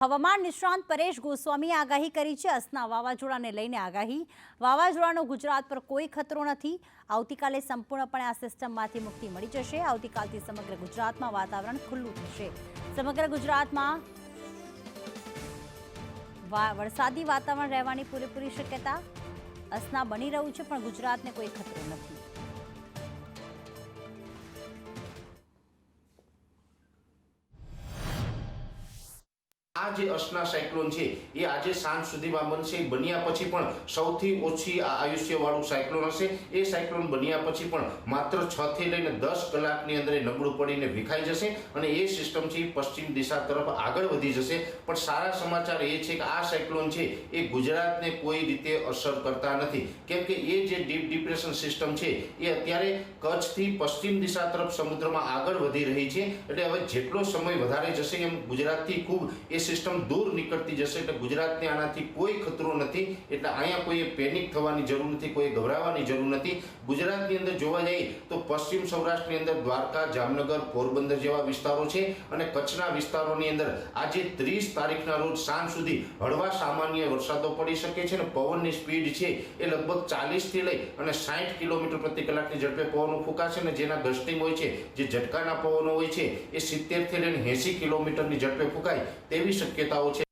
હવામાન નિષ્ણાંત પરેશ ગોસ્વામીએ આગાહી કરી છે. અસના વાવાઝોડાને લઈને આગાહી. વાવાઝોડાનો ગુજરાત પર કોઈ ખતરો નથી. આવતીકાલે સંપૂર્ણપણે આ સિસ્ટમમાંથી મુક્તિ મળી જશે. આવતીકાલથી સમગ્ર ગુજરાતમાં વાતાવરણ ખુલ્લું થશે. સમગ્ર ગુજરાતમાં વરસાદી વાતાવરણ રહેવાની પૂરેપૂરી શક્યતા અસના બની રહ્યું છે, પણ ગુજરાતને કોઈ ખતરો નથી. આ જે અસના સાયક્લોન છે, એ આજે સાંજ સુધીમાં બનશે. બન્યા પછી પણ સૌથી ઓછી આયુષ્યવાળું સાયક્લોન હશે. એ સાયક્લોન બન્યા પછી પણ માત્ર છ થી લઈને દસ કલાકની અંદર નબળું પડીને વિખાઈ જશે અને એ સિસ્ટમ છે પશ્ચિમ દિશા તરફ આગળ વધી જશે. પણ સારા સમાચાર એ છે કે આ સાયક્લોન છે એ ગુજરાતને કોઈ રીતે અસર કરતા નથી. કેમ કે એ જે ડીપ ડિપ્રેશન સિસ્ટમ છે, એ અત્યારે કચ્છથી પશ્ચિમ દિશા તરફ સમુદ્રમાં આગળ વધી રહી છે. એટલે હવે જેટલો સમય વધારે જશે એમ ગુજરાતથી ખૂબ એ સિસ્ટમ દૂર નીકળતી જશે એટલે ગુજરાતને આનાથી કોઈ ખતરો નથી. એટલે અહીંયા કોઈ પેનિક થવાની જરૂર નથી કોઈ ગભરાવાની જરૂર નથી. ગુજરાતની અંદર જોવા જઈએ તો પશ્ચિમ સૌરાષ્ટ્રની અંદર દ્વારકા, જામનગર, પોરબંદર જેવા વિસ્તારો છે અને કચ્છના વિસ્તારોની અંદર આજે ત્રીસ તારીખના રોજ સાંજ સુધી હળવા સામાન્ય વરસાદો પડી શકે છે અને પવનની સ્પીડ છે એ લગભગ ચાલીસથી લઈ અને સાઠ કિલોમીટર પ્રતિ કલાકની ઝડપે પવનો ફૂંકાશે અને જેના ગસ્ટિંગ હોય છે, જે ઝટકાના પવનો હોય છે, એ સિત્તેરથી લઈને એંસી કિલોમીટરની ઝડપે ફૂંકાય તેવી શક્યતાઓ છે.